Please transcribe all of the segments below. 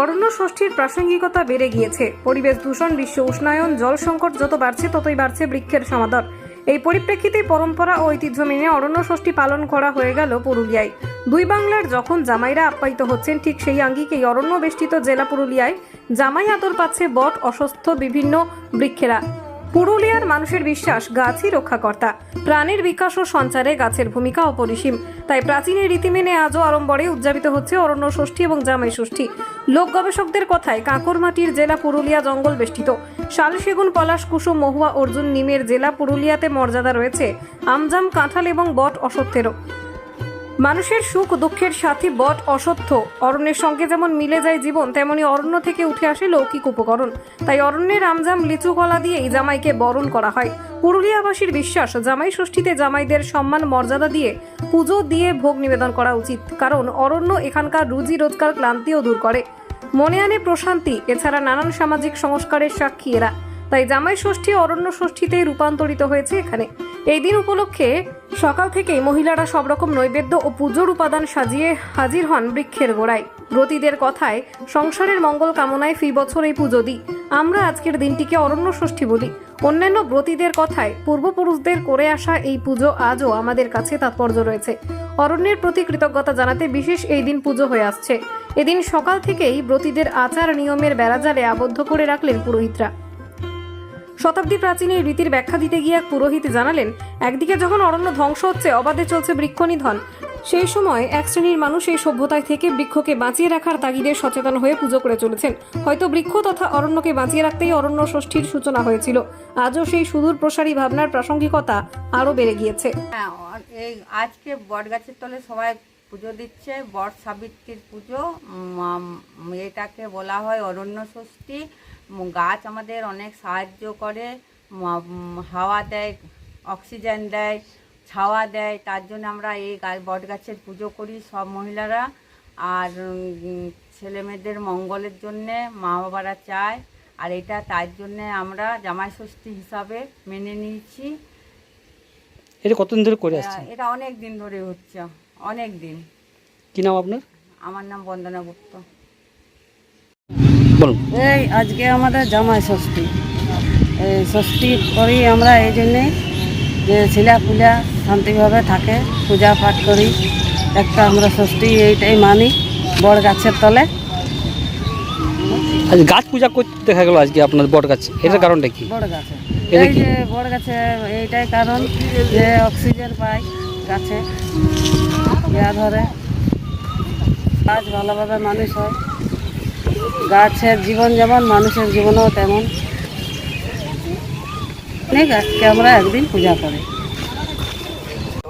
অরণ্য ষষ্ঠীর প্রাসঙ্গিকতা বেড়ে গিয়েছে। পরিবেশ দূষণ, বিশ্ব উষ্ণায়ন, জল সংকট যত বাড়ছে, ততই বাড়ছে বৃক্ষের সমাদর। এই পরিপ্রেক্ষিতে পরম্পরা ও ঐতিহ্য মেনে অরণ্য ষষ্ঠী পালন করা হয়ে গেল পুরুলিয়ায়। দুই বাংলার যখন জামাইরা আপ্যায়িত হচ্ছেন, ঠিক সেই আঙ্গিকেই অরণ্য বেষ্টিত জেলা পুরুলিয়ায় জামাই আদর পাচ্ছে বট, অসুস্থ বিভিন্ন বৃক্ষেরা। পুরুলিয়ার মানুষের বিশ্বাস গাছই রক্ষাকর্তা। প্রাণীর বিকাশ ও সঞ্চারে গাছের ভূমিকা অপরিসীম। তাই প্রাচীনের রীতি মেনে আজও আড়ম্বরে উদযাপিত হচ্ছে অরণ্য ষষ্ঠী এবং জামাই ষষ্ঠী। লোক গবেষকদের কথায় কাঁকরমাটির জেলা পুরুলিয়া জঙ্গল বেষ্টিত। শাল সেগুন, পলাশ, কুসুম, মহুয়া, অর্জুন নিমের জেলা পুরুলিয়াতে মর্যাদা রয়েছে। আমজাম, কাঁঠাল এবং বট অসত্যেরও। মানুষের সুখ দুঃখের সাথী বট অসত্য। অরণ্যের সঙ্গে যেমন মিলে যায় জীবন, তেমনি অরণ্য থেকে উঠে আসে লৌকিক উপকরণ। তাই অরণ্যের আমজাম লিচু কলা দিয়েই জামাইকে বরণ করা হয়। পুরুলিয়াবাসীর বিশ্বাস, জামাই ষষ্ঠীতে জামাইদের সম্মান, মর্যাদা দিয়ে পুজো দিয়ে ভোগ নিবেদন করা উচিত। কারণ অরণ্য এখানকার রুজি, রোজগার, ক্লান্তিও দূর করে। মনে আনে প্রশান্তি, এছাড়া নানান সামাজিক সংস্কারের সাক্ষী এরা। তাই জামাই ষষ্ঠী অরণ্য ষষ্ঠীতে রূপান্তরিত হয়েছে এখানে। এই দিন উপলক্ষে সকাল থেকেই মহিলারা সব রকম নৈবেদ্য ও পুজোর উপাদান সাজিয়ে হাজির হন বৃক্ষের গোড়ায়। ব্রতীদের কথায়, সংসারের মঙ্গল কামনায় ফি বছর এই পুজো দিই। আমরা আজকের দিনটিকে অরণ্য ষষ্ঠী বলি। অন্যান্য ব্রতীদের কথায়, পূর্বপুরুষদের করে আসা এই পুজো আজও আমাদের কাছে তাৎপর্য রয়েছে। অরণ্যের প্রতি কৃতজ্ঞতা জানাতে বিশেষ এই দিন পুজো হয়ে আসছে। এদিন সকাল থেকেই ব্রতীদের আচার নিয়মের বেড়াজালে আবদ্ধ করে রাখলেন পুরোহিতরা। শতাব্দী প্রাচীন এই রীতির ব্যাখ্যা দিতে গিয়ে এক পুরোহিত জানালেন, একদিকে যখন অরণ্য ধ্বংস হচ্ছে, অবাধে চলছে বৃক্ষ নিধন, সেই সময় এক শ্রেণির মানুষ এই সভ্যতায় থেকে বৃক্ষকে বাঁচিয়ে রাখার তাগিদে সচেতন হয়ে পুজো করে চলেছেন। হয়তো বৃক্ষ তথা অরণ্যকে বাঁচিয়ে রাখতেই অরণ্য ষষ্ঠীর সূচনা হয়েছিল। আজও সেই সুদূর প্রসারী ভাবনার প্রাসঙ্গিকতা আরও বেড়ে গিয়েছে। হ্যাঁ আজকে বটগাছের তলে সবাই পুজো দিচ্ছে বট সাবিত্রীর পুজো এটাকে বলা হয় অরণ্য ষষ্ঠী। গাছ আমাদের অনেক সাহায্য করে হাওয়া দেয় অক্সিজেন দেয় ছাওয়া দেয় তার জন্য আমরা এই গাছ বট গাছের পুজো করি সব মহিলারা। আর উম, ছেলে মেয়েদের মঙ্গলের জন্যে মা বাবারা চায় আর এটা তার জন্যে আমরা জামাই ষষ্ঠী হিসাবে মেনে নিয়েছি। এটা কতদিন ধরে করে আসছেন? এটা অনেক দিন ধরে হচ্ছে। অনেক দিন কি নাম আপনার? আমার নাম বন্দনা গুপ্ত। বলুন। এই আজকে আমাদের জামাই ষষ্ঠী। এই ষষ্ঠী করি আমরা এই জন্যে যে ছেলা পূজা শান্তিভাবে থাকে পূজা পাঠ করি। একটা আমরা ষষ্ঠী এইটাই মানি বড় গাছের তলে। আজ গাছ পূজা করতে দেখা গেল আজকে আপনার বট গাছ। এটার কারণটা কি? বড় গাছে। এই যে বড় গাছে এইটাই কারণ যে অক্সিজেন পায় গাছে। ইয়া ধরে। গাছ ভালোভাবে মানুষ হয়। গাছের জীবন যেমন, মানুষের জীবনও তেমন। নিয়ে গাছকে আমরা একদিন পূজা করি।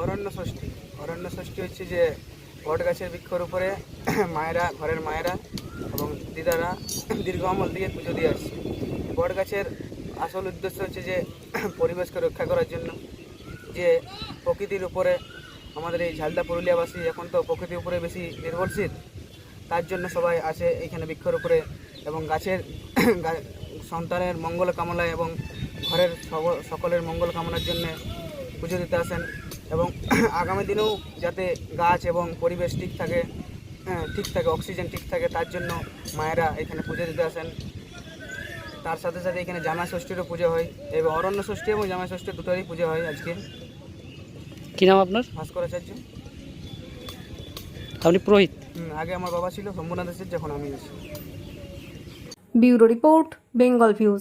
অরণ্য ষষ্ঠী অরণ্য ষষ্ঠী হচ্ছে যে বট গাছের বৃক্ষর উপরে মায়েরা, ঘরের মায়েরা এবং দিদারা দীর্ঘ আমল দিয়ে পুজো দিয়ে আসছে। বট গাছের আসল উদ্দেশ্য হচ্ছে যে পরিবেশকে রক্ষা করার জন্য যে প্রকৃতির উপরে আমাদের এই ঝালদা পুরুলিয়াবাসী এখন তো প্রকৃতির উপরে বেশি নির্ভরশীল। তার জন্য সবাই আসে এইখানে বৃক্ষর উপরে এবং গাছের সন্তানের মঙ্গল কামনায় এবং ঘরের সকলের মঙ্গল কামনার জন্য পুজো দিতে আসেন এবং আগামী দিনেও যাতে গাছ এবং পরিবেশ ঠিক থাকে হ্যাঁ, ঠিক থাকে অক্সিজেন ঠিক থাকে তার জন্য মায়েরা এখানে পুজো দিতে আসেন। তার সাথে সাথে এখানে জামাই ষষ্ঠীরও পুজো হয়। এবং অরণ্য ষষ্ঠী এবং জামাই ষষ্ঠী দুটোরই পুজো হয় আজকে। কি নাম আপনার? ভাস্করাচার্য আপনি পুরোহিত? আগে আমার বাবা ছিল শম্ভুনাথ আচার্য যখন আমি আছি। Bureau report Bengal views.